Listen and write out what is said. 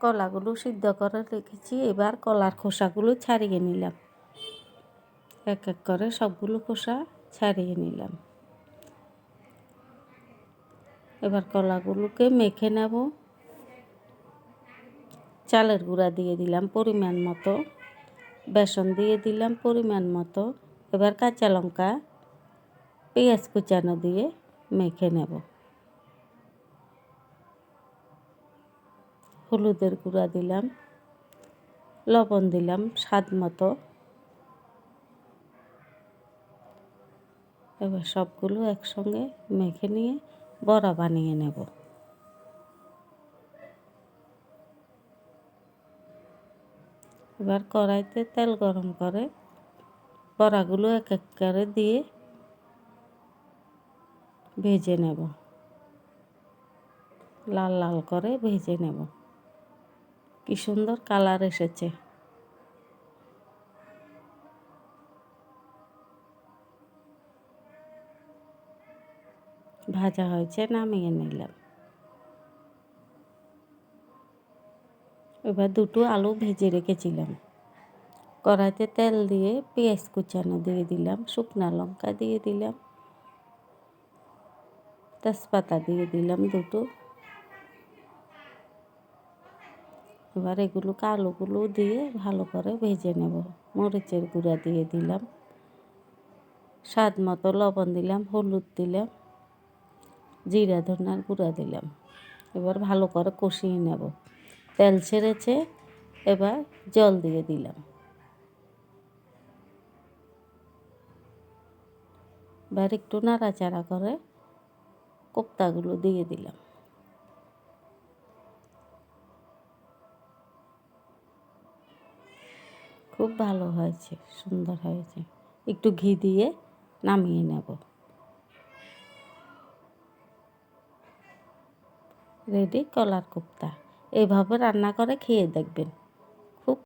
কলাগুলো সিদ্ধ করে রেখেছি, এবার কলার খোসাগুলো ছাড়িয়ে নিলাম। এক এক করে সবগুলো খোসা ছাড়িয়ে নিলাম। এবার কলাগুলোকে মেখে নেব। চালের গুঁড়া দিয়ে দিলাম পরিমাণ মতো। বেসন দিয়ে দিলাম পরিমাণ মতো। এবার কাঁচা লঙ্কা, পেঁয়াজ কুচানো দিয়ে মেখে নেব। হলুদের গুঁড়া দিলাম, লবণ দিলাম স্বাদ মতো। এবার সবগুলো একসঙ্গে মেখে নিয়ে বড়া বানিয়ে নেব। এবার কড়াইতে তেল গরম করে বড়াগুলো এক এক করে দিয়ে ভেজে নেব। লাল লাল করে ভেজে নেব। কি সুন্দর কালার এসেছে। ভাজা হয়েছে, নামিয়ে নিলাম। এবার দুটো আলু ভেজে রেখেছিলাম। কড়াইতে তেল দিয়ে পেঁয়াজ কুচানো দিয়ে দিলাম, শুকনা লঙ্কা দিয়ে দিলাম, তেজপাতা দিয়ে দিলাম দুটো। এবার এগুলো কালোগুলো দিয়ে ভালো করে ভেজে নেব। মরিচের গুঁড়া দিয়ে দিলাম। স্বাদ মতো লবণ দিলাম, হলুদ দিলাম, জিরা ধনার গুঁড়া দিলাম। এবার ভালো করে কষিয়ে নেব। তেল ছেড়েছে, এবার জল দিয়ে দিলাম। এবার একটু নাড়াচাড়া করে কোপ্তাগুলো দিয়ে দিলাম। খুব ভালো হয়েছে, সুন্দর হয়েছে। একটু ঘি দিয়ে নামিয়ে নেব। রেডি কলার কোপ্তা। এইভাবে রান্না করে খেয়ে দেখবেন।